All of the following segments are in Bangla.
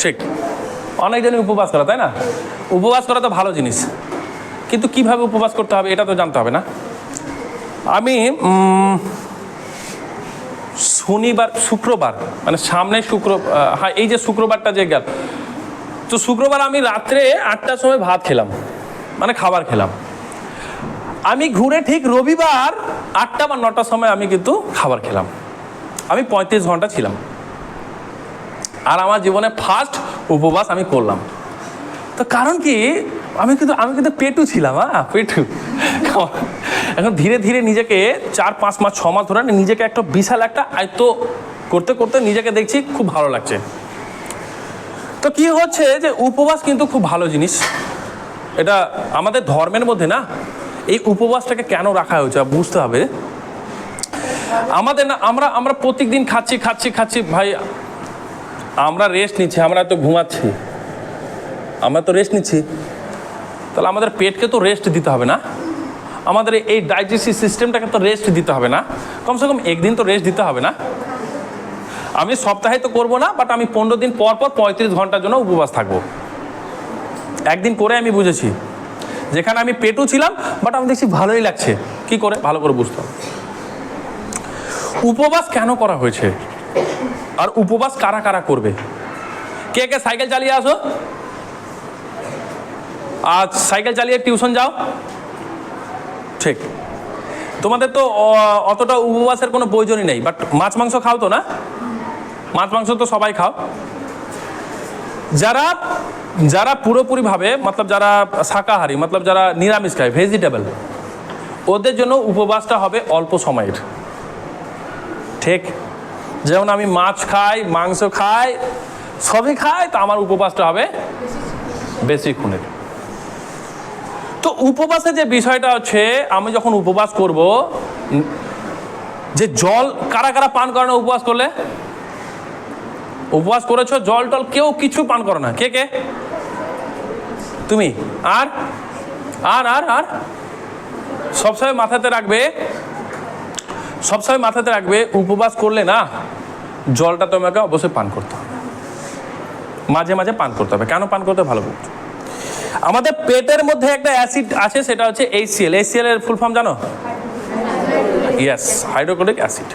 ঠিক। অনেকজনই উপবাস করা, তাই না? উপবাস করা তো ভালো জিনিস। কিন্তু কীভাবে উপবাস করতে হবে এটা তো জানতে হবে না। আমি শনিবার, শুক্রবার মানে সামনে শুক্র হ্যাঁ এই যে শুক্রবারটা যে গেল, তো শুক্রবার আমি রাত্রে আটটার সময় ভাত খেলাম মানে খাবার খেলাম। আমি ঘুরে ঠিক রবিবার আটটা বা নটার সময় আমি কিন্তু খাবার খেলাম। আমি পঁয়ত্রিশ ঘণ্টা ছিলাম। আর আমার জীবনে ফার্স্ট উপবাস আমি করলাম। তো কারণ কি, আমি কিন্তু আমি কিন্তু পেটু ছিলাম হ্যাঁ পেটু। এখন ধীরে ধীরে নিজেকে চার, পাঁচ মাস, ছ মাস ধরে নিজেকে একটা বিশাল একটা আয়ত্ত করতে করতে নিজেকে দেখছি খুব ভালো লাগছে। তো কি হচ্ছে যে উপবাস কিন্তু খুব ভালো জিনিস। এটা আমাদের ধর্মের মধ্যে না, এই উপবাসটাকে কেন রাখা হয়েছে বুঝতে হবে। আমাদের না, আমরা আমরা প্রত্যেক দিন খাচ্ছি খাচ্ছি খাচ্ছি, ভাই আমরা রেস্ট নিচ্ছি, আমরা তো ঘুমাচ্ছি। আমরা তো রেস্ট নিচ্ছি। তাহলে আমাদের পেটকে তো রেস্ট দিতে হবে না? আমাদের এই ডাইজেস্টিভ সিস্টেমটাকে তো রেস্ট দিতে হবে না? কমসে কম একদিন তো রেস্ট দিতে হবে না? আমি সপ্তাহে তো করব না বাট আমি পনেরো দিন পর পর পঁয়ত্রিশ ঘণ্টার জন্য উপবাস থাকব। একদিন করে আমি বুঝেছি। যেখানে আমি পেটু ছিলাম বাট আমি দেখছি ভালোই লাগছে। কি করে? ভালো করে বুঝতে হবে। উপবাস কেন করা হয়েছে? আর উপবাস কারা কারা করবে? কে কে সাইকেল চালিয়ে আসো? আর সাইকেল চালিয়ে টিউশন যাও। ঠিক। তোমাদের তো অতটা উপবাসের কোনো প্রয়োজনই নেই বাট মাছ মাংস খাও তো না? মাছ মাংস তো সবাই খাও। যারা যারা পুরোপুরিভাবে, মতলব যারা শাকাহারি, মতলব যারা নিরামিষ খায় ভেজিটেবল ওদের জন্য উপবাসটা হবে অল্প সময়ের। ঠিক। যেমন আমি মাছ খাই, মাংস খাই, সবই খাই, তো আমার উপবাসটা হবে বেশিক্ষণের তো উপবাসের যে বিষয়টা হচ্ছে, আমি যখন উপবাস করব যে জল, কারা কারা পান করে না উপবাস করলে? উপবাস করেছ, জল টল কেউ কিছু পান করো না। কে কে? তুমি। আর? আর আর আর? সবসময় মাথাতে রাখবে, সবসময় মাথাতে রাখবে, উপবাস করলে না জলটা তোমাকে অবশ্যই পান করতে হবে। মাঝে মাঝে পান করতে হবে। কেন পান করতে ভালো বুঝছ আমাদের পেটের মধ্যে একটা অ্যাসিড আছে সেটা হচ্ছে H C L H C L এর ফুল ফর্ম জানো? ইয়েস হাইড্রোক্লোরিক অ্যাসিড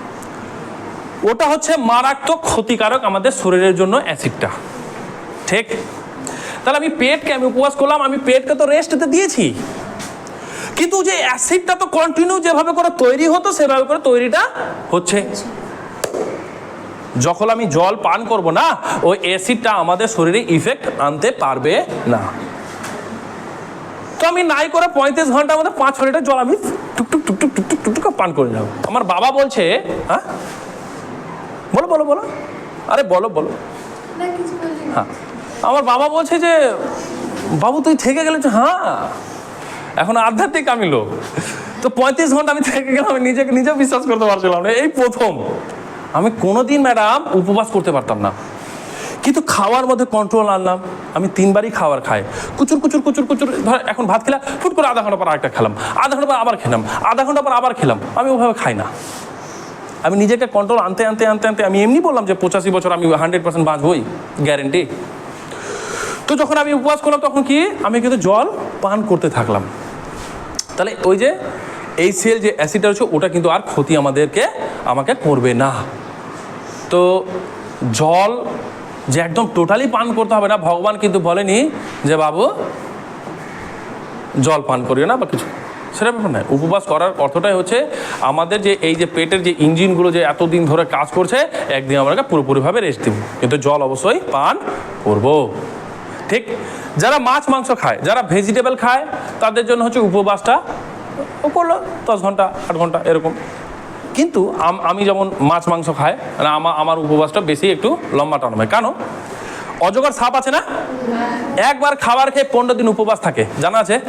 ওটা হচ্ছে মারাত্মক ক্ষতিকারক আমাদের শরীরের জন্য অ্যাসিডটা। ঠিক? তাহলে আমি পেটকে, আমি উপবাস করলাম, আমি পেটকে তো রেস্টতে দিয়েছি। কিন্তু যে অ্যাসিডটা তো কন্টিনিউ যেভাবে করে তৈরি হতো, সেভাবে করে তৈরিটা হচ্ছে যখন আমি জল পান করব না ওই অ্যাসিডটা আমাদের শরীরে ইফেক্ট আনতে পারবে না। তো আমি নাই করে পঁয়ত্রিশ ঘণ্টার মধ্যে পাঁচ লিটার জল আমি টুকটুক টুকটুক টুকটুক টুকটুক পান করে যাব আমার বাবা বলছে হ্যাঁ? বলো বলো বলো। আরে বলো বলো। হ্যাঁ। আমার বাবা বলছে যে বাবু তুই থেকে গেলে হ্যাঁ। এখন আধ্যাত্মিক আমি লোক। তো পঁয়ত্রিশ ঘণ্টা আমি থেকে গেলাম আমি নিজেকে নিজেও বিশ্বাস করতে পারছিলাম না। এই প্রথম। আমি কোনোদিন, ম্যাডাম, উপবাস করতে পারতাম না। কিন্তু খাওয়ার মধ্যে কন্ট্রোল আনলাম। আমি তিনবারই খাবার খাই। কুচুর কুচুর কুচুর কুচুর, ধর, এখন ভাত খেলাম, ফুট করে আধা ঘণ্টা পর আরেকটা খেলাম। আধা ঘণ্টা পর আবার খেলাম। আধা ঘণ্টা পর আবার খেলাম। আমি ওভাবে খাই না। আমি নিজেকে কন্ট্রোল আনতে আনতে আনতে আনতে আমি এমনি বললাম যে পঁচাশি বছর আমি হান্ড্রেড পার্সেন্ট বাঁচবই গ্যারেন্টি তো যখন আমি উপবাস করলাম, তখন কি? আমি কিন্তু জল পান করতে থাকলাম। তাহলে ওই যে এই সেল যে অ্যাসিডটা হচ্ছে ওটা কিন্তু আর ক্ষতি আমাদেরকে, আমাকে করবে না। তো জল যে একদম টোটালি পান করতে হবে না, ভগবান কিন্তু বলেনি যে, বাবু, জল পান করিও না বা কিছু। সেটা ব্যাপার নয়। উপবাস করার অর্থটাই হচ্ছে, আমাদের যে এই যে পেটের যে ইঞ্জিনগুলো যে এতদিন ধরে কাজ করছে, একদিন আমরা পুরোপুরিভাবে রেস্ট দিব। কিন্তু জল অবশ্যই পান করব। ঠিক, যারা মাছ, মাংস খায়, যারা ভেজিটেবল খায়, তাদের জন্য হচ্ছে উপবাসটা ও করল, দশ ঘণ্টা, আট ঘণ্টা, এরকম। কিন্তু আমি যেমন মাছ, মাংস খাই মানে আমার আমার উপবাসটা বেশি একটু লম্বা টান হয়। কেন? অজগর সাপ আছে না? একবার খাবার খেয়ে পনেরো দিন উপবাস থাকে। জানা আছে?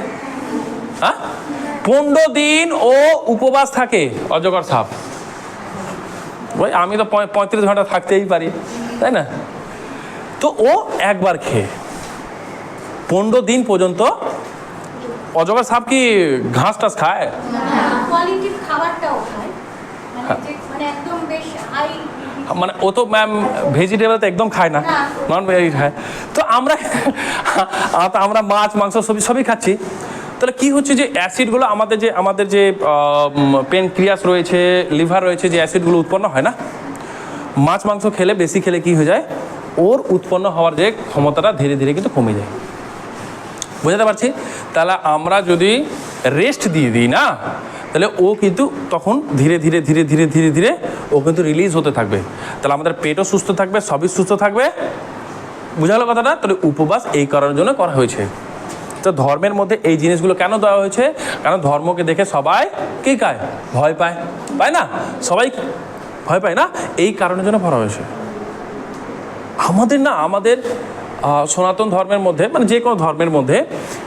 হ্যাঁ? পনেরো দিন ও উপবাস থাকে, অজগর সাপ। ওই আমি তো পঁয়- পঁয়ত্রিশ ঘণ্টা থাকতেই পারি, তাই না? তো ও একবার খেয়ে, পনেরো দিন পর্যন্ত অজগর সাপ কি ঘাস টাস খায়? খায়। মানে হ্যাঁ। মানে হাই মানে ও তো ম্যাম ভেজিটেবল তো একদম খায় না। নন ভেজ খায়। তো আমরা তো আমরা মাছ মাংস সবই সবই খাচ্ছি। তাহলে কি হচ্ছে যে অ্যাসিডগুলো আমাদের যে আমাদের যে পেনক্রিয়াস রয়েছে লিভার রয়েছে যে অ্যাসিডগুলো উৎপন্ন হয় না? মাছ মাংস খেলে বেশি খেলে কি হয়ে যায়? ওর উৎপন্ন হওয়ার যে ক্ষমতাটা ধীরে ধীরে কিন্তু কমে যায়। বোঝাতে পারছি? তাহলে আমরা যদি রেস্ট দিয়ে দিই, না? তাহলে ও কিন্তু তখন ধীরে ধীরে ধীরে ধীরে ধীরে ধীরে ও কিন্তু রিলিজ হতে থাকবে। তাহলে আমাদের পেটও সুস্থ থাকবে, সবই সুস্থ থাকবে। বুঝালো কথাটা? তাহলে উপবাস এই কারণের জন্য করা হয়েছে। তো ধর্মের মধ্যে এই জিনিসগুলো কেন দেওয়া হয়েছে? কারণ ধর্মকে দেখে সবাই কি খায়? ভয় পায়। পায় না? সবাই ভয় পায় না? এই কারণের জন্য ভরা হয়েছে। আমাদের না, আমাদের সনাতন ধর্মের মধ্যে মানে যে কোনো ধর্মের মধ্যে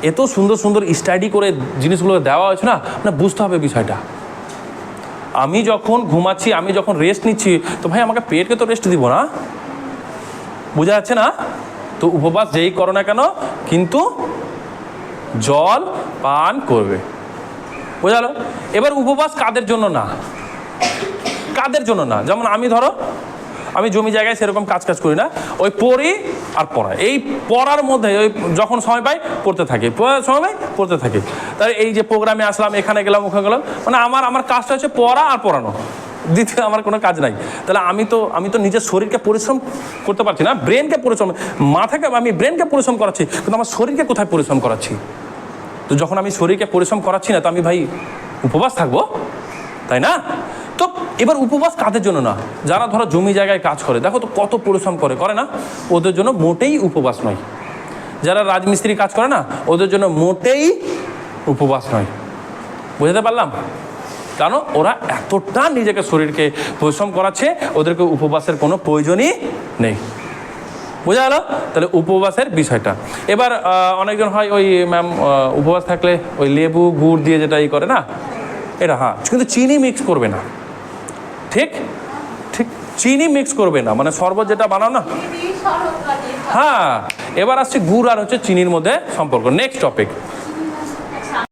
এত সুন্দর সুন্দর স্টাডি করে জিনিসগুলো দেওয়া হয়েছে না মানে বুঝতে হবে বিষয়টা। আমি যখন ঘুমাচ্ছি, আমি যখন রেস্ট নিচ্ছি, তো ভাই আমাকে পেটকে তো রেস্ট দিব না? বোঝা যাচ্ছে না? তো উপবাস যেই করো না কেন, কিন্তু জল পান করবে। বোঝালো এবার উপবাস কাদের জন্য না? কাদের জন্য না? যেমন আমি ধরো আমি জমি জায়গায় সেরকম কাজ কাজ করি না। ওই পড়ি আর পড়া এই পড়ার মধ্যে ওই যখন সময় পাই, পড়তে থাকি। সময় পাই, পড়তে থাকি। তাহলে এই যে প্রোগ্রামে আসলাম, এখানে গেলাম, ওখানে গেলাম মানে আমার আমার কাজটা হচ্ছে পড়া আর পড়ানো। দ্বিতীয় আমার কোনো কাজ নাই। তাহলে আমি তো আমি তো নিজের শরীরকে পরিশ্রম করতে পারছি না ব্রেনকে পরিশ্রম, মাথাকে, আমি ব্রেনকে পরিশ্রম করাচ্ছি, কিন্তু আমার শরীরকে কোথায় পরিশ্রম করাচ্ছি? তো যখন আমি শরীরকে পরিশ্রম করাচ্ছি না, তো আমি ভাই উপবাস থাকব? তাই না? তো এবার উপবাস কাদের জন্য না? যারা ধরো জমি জায়গায় কাজ করে, দেখো তো কত পরিশ্রম করে করে না? ওদের জন্য মোটেই উপবাস নয়। যারা রাজমিস্ত্রি কাজ করে না, ওদের জন্য মোটেই উপবাস নয়। বুঝতে পারলাম? কারণ ওরা এতটা নিজেকে শরীরকে পরিশ্রম করাচ্ছে, ওদেরকে উপবাসের কোনো প্রয়োজনই নেই। বোঝা গেল? তাহলে উপবাসের বিষয়টা। এবার অনেকজন হয় ওই, ম্যাম উপবাস থাকলে ওই লেবু, গুড় দিয়ে যেটা ই করে না এটা হ্যাঁ। কিন্তু চিনি মিক্স করবে না। ঠিক? ঠিক। চিনি মিক্স করবে না। মানে শরবত যেটা বানাও না। হ্যাঁ। এবার আসছি গুড় আর হচ্ছে চিনির মধ্যে সম্পর্ক। Next topic